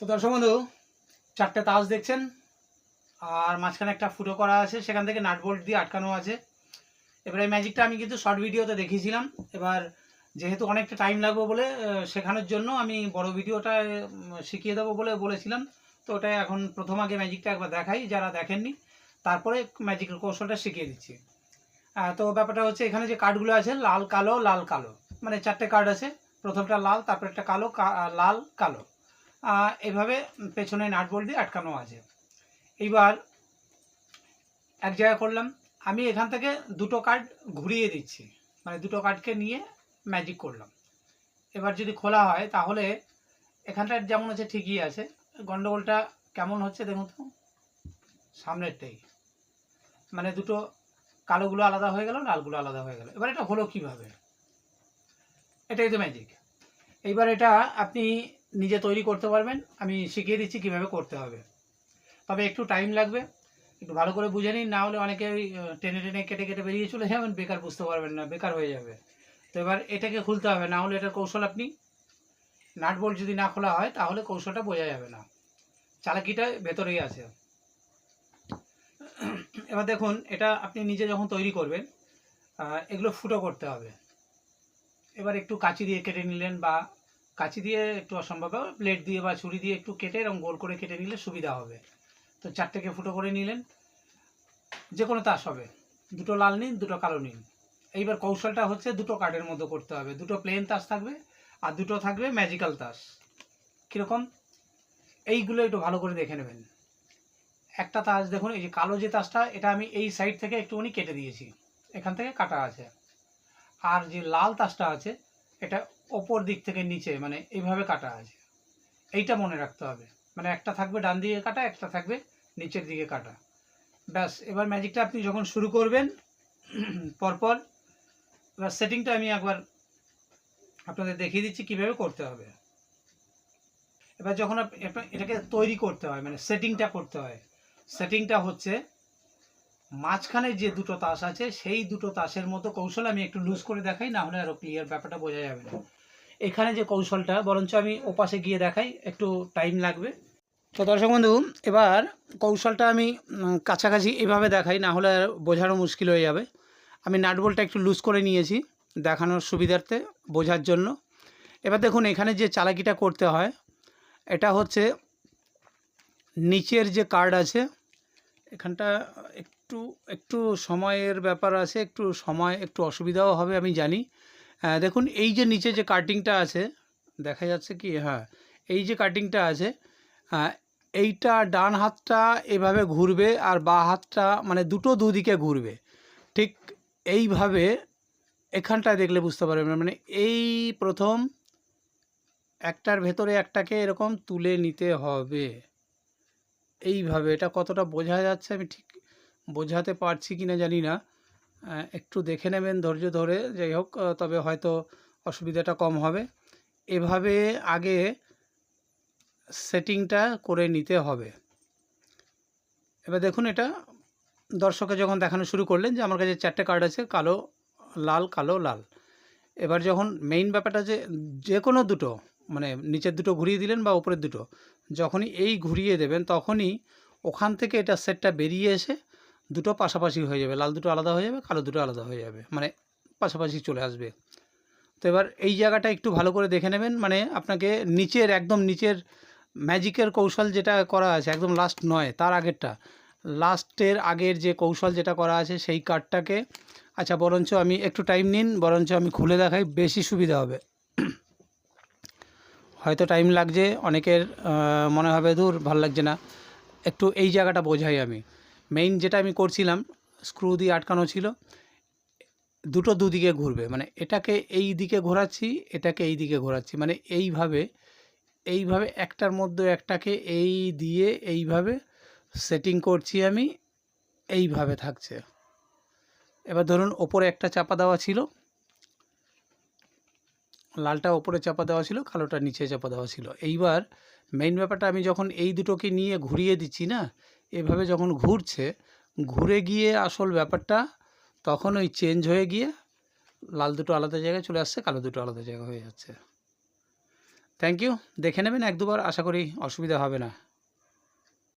তো দর্শক বন্ধু, চারটে তাস দেখছেন, আর মাঝখানে একটা ফুটো করা আছে, সেখান থেকে নাট বোল্ট দিয়ে আটকানো আছে। এবার এই ম্যাজিকটা আমি কিন্তু শর্ট ভিডিওতে দেখিয়েছিলাম। এবার যেহেতু অনেকটা টাইম লাগবে বলে শেখানোর জন্য আমি বড় ভিডিওটা শিখিয়ে দেবো বলে বলেছিলাম। তো ওটা এখন প্রথম আগে ম্যাজিকটা একবার দেখাই, যারা দেখেননি, তারপরে ম্যাজিকের কৌশলটা শিখিয়ে দিচ্ছি। তো ব্যাপারটা হচ্ছে, এখানে যে কার্ডগুলো আছে, লাল, কালো লাল, কালো মানে চারটে কার্ড আছে। প্রথমটা লাল, তারপর একটা কালো লাল, কালো। এভাবে পেছনে নাট বোল্ট আটকানো আছে। এইবার এক জায়গায় করলাম, আমি এখান থেকে দুটো কার্ড ঘুরিয়ে দিচ্ছি মানে দুটো কার্ডকে নিয়ে ম্যাজিক করলাম। এবার যদি খোলা হয়, তাহলে এখানটা যেমন আছে ঠিকই আছে। গন্ডগোলটা কেমন হচ্ছে দেখুন তো? সামনেরটাই। মানে দুটো কালোগুলো আলাদা হয়ে গেল, লালগুলো আলাদা হয়ে গেল। এবার এটা হলো কীভাবে? এটাই তো ম্যাজিক এইবার এটা আপনি নিজে তৈরি করতে পারবেন, আমি শিখিয়ে দিচ্ছি কীভাবে করতে হবে। তবে একটু টাইম লাগবে, একটু ভালো করে বুঝে নিন, না হলে অনেকে ওই টেনে টেনে কেটে কেটে বেরিয়ে চলে যাবেন, বেকার বুঝতে পারবেন না, বেকার হয়ে যাবে। তো এবার এটাকে খুলতে হবে, না হলে এটার কৌশল আপনি নাট বোল্ট যদি না খোলা হয়, তাহলে কৌশলটা বোঝা যাবে না। চালাকিটা ভেতরেই আছে। এবার দেখুন, এটা আপনি নিজে যখন তৈরি করবেন এগুলো ফুটো করতে হবে। এবার একটু কাঁচি দিয়ে কেটে নিলেন বা কাঁচি দিয়ে একটু অসম্ভব হবে, প্লেট দিয়ে বা ছুরি দিয়ে একটু কেটে এরকম গোল করে কেটে নিলে সুবিধা হবে। তো চারটেকে ফুটো করে নিলেন যে কোনো তাস হবে। দুটো লাল নিন, দুটো কালো নিন। এইবার কৌশলটা হচ্ছে দুটো কার্ডের মধ্যে করতে হবে। দুটো প্লেন তাস থাকবে আর দুটো থাকবে ম্যাজিক্যাল তাস। কীরকম? এইগুলো একটু ভালো করে দেখে নেবেন। একটা তাস দেখুন, এই যে কালো যে তাসটা, এটা আমি এই সাইড থেকে একটুখানি কেটে দিয়েছি। এখান থেকে কাটা আছে। আর যে লাল তাসটা আছে এটা ওপর দিক থেকে নিচে মানে এইভাবে কাটা আছে। এইটা মনে রাখতে হবে। মানে একটা থাকবে ডান দিকে কাটা, একটা থাকবে নিচের দিকে কাটা। ব্যাস, এবার ম্যাজিকটা আপনি যখন শুরু করবেন, পরপর, এবার সেটিংটা আমি একবার আপনাদের দেখিয়ে দিচ্ছি কীভাবে করতে হবে। এবার যখন এটাকে তৈরি করতে হয় মানে সেটিংটা করতে হয়। সেটিংটা হচ্ছে মাঝখানে যে দুটো তাস আছে, সেই দুটো তাসের মতো কৌশল আমি একটু লুজ করে দেখাই, না হলে আরও ক্লিয়ার ব্যাপারটা বোঝা যাবে না। এখানে যে কৌশলটা, বরঞ্চ আমি ওপাশে গিয়ে দেখাই, একটু টাইম লাগবে। তো দর্শক বন্ধু, এবার কৌশলটা আমি কাছাকাছি এভাবে দেখাই, না হলে বোঝানো মুশকিল হয়ে যাবে। আমি নাটবলটা একটু লুজ করে নিয়েছি, দেখানোর সুবিধার্থে, বোঝার জন্য। এবার দেখুন, এখানে যে চালাকিটা করতে হয়, এটা হচ্ছে নিচের যে কার্ড আছে, এখানটা একটু একটু সময়ের ব্যাপার আছে, একটু সময়, একটু অসুবিধাও হবে, আমি জানি। দেখুন, এই যে নিচে যে কাটিংটা আছে, দেখা যাচ্ছে কি হ্যাঁ এই যে কাটিংটা আছে এইটা ডান হাতটা এভাবে ঘুরবে আর বা হাতটা মানে দুটো দুদিকে ঘুরবে। ঠিক এইভাবে এখানটায় দেখলে বুঝতে পারবেন মানে এই প্রথম একটার ভেতরে একটাকে এরকম তুলে নিতে হবে। এইভাবে, এটা কতটা বোঝা যাচ্ছে আমি ঠিক বোঝাতে পারছি কি না জানি না। একটু দেখে নেবেন ধৈর্য ধরে। যাই হোক তবে হয়তো অসুবিধাটা কম হবে। এভাবে আগে সেটিংটা করে নিতে হবে। এবার দেখুন এটা দর্শকে যখন দেখানো শুরু করলেন যে আমার কাছে চারটে কার্ড আছে, কালো, লাল কালো, লাল। এবার যখন মেইন ব্যাপারটা যে যে কোনো দুটো মানে নিচের দুটো ঘুরিয়ে দিলেন বা উপরের দুটো, যখনই এই ঘুরিয়ে দেবেন তখনই ওখান থেকে এটা সেটটা বেরিয়ে এসে দুটো পাশাপাশি হয়ে যাবে। লাল দুটো আলাদা হয়ে যাবে, কালো দুটো আলাদা হয়ে যাবে। মানে পাশাপাশি চলে আসবে। তো এবার এই জায়গাটা একটু ভালো করে দেখে নেবেন। মানে আপনাকে নিচের, একদম নিচের ম্যাজিকের কৌশল যেটা করা আছে, একদম লাস্ট নয়, তার আগেরটা। লাস্টের আগের যে কৌশল যেটা করা আছে, সেই কার্ডটাকে আচ্ছা বরঞ্চ আমি একটু টাইম নিন, বরঞ্চ আমি খুলে দেখাই, বেশি সুবিধা হবে। হয়তো টাইম লাগছে, অনেকের মনে হবে দূর ভালো লাগছে না। একটু এই জায়গাটা বোঝাই আমি। মেইন যেটা আমি করছিলাম স্ক্রু দিয়ে আটকানো ছিল, দুটো দুদিকে ঘুরবে। মানে এটাকে এই দিকে ঘোরাচ্ছি, এটাকে এই দিকে ঘোরাচ্ছি। মানে এইভাবে এইভাবে একটার মধ্যে একটাকে এই দিয়ে এইভাবে সেটিং করছি আমি, এইভাবে থাকছে। এবার ধরুন ওপরে একটা চাপা দেওয়া ছিল, লালটা ওপরে চাপা দেওয়া ছিল, কালোটা নিচে চাপা দেওয়া ছিল। এইবার মেইন ব্যাপারটা আমি যখন এই দুটোকে নিয়ে ঘুরিয়ে দিচ্ছি না এভাবে যখন ঘুরছে, ঘুরে গিয়ে আসল ব্যাপারটা তখন ওই চেঞ্জ হয়ে গিয়ে লাল দুটো আলাদা জায়গায় চলে আসছে, কালো দুটো আলাদা জায়গা হয়ে যাচ্ছে। থ্যাংক ইউ দেখে নেবেন, এক দুবার আশা করি অসুবিধা হবে না।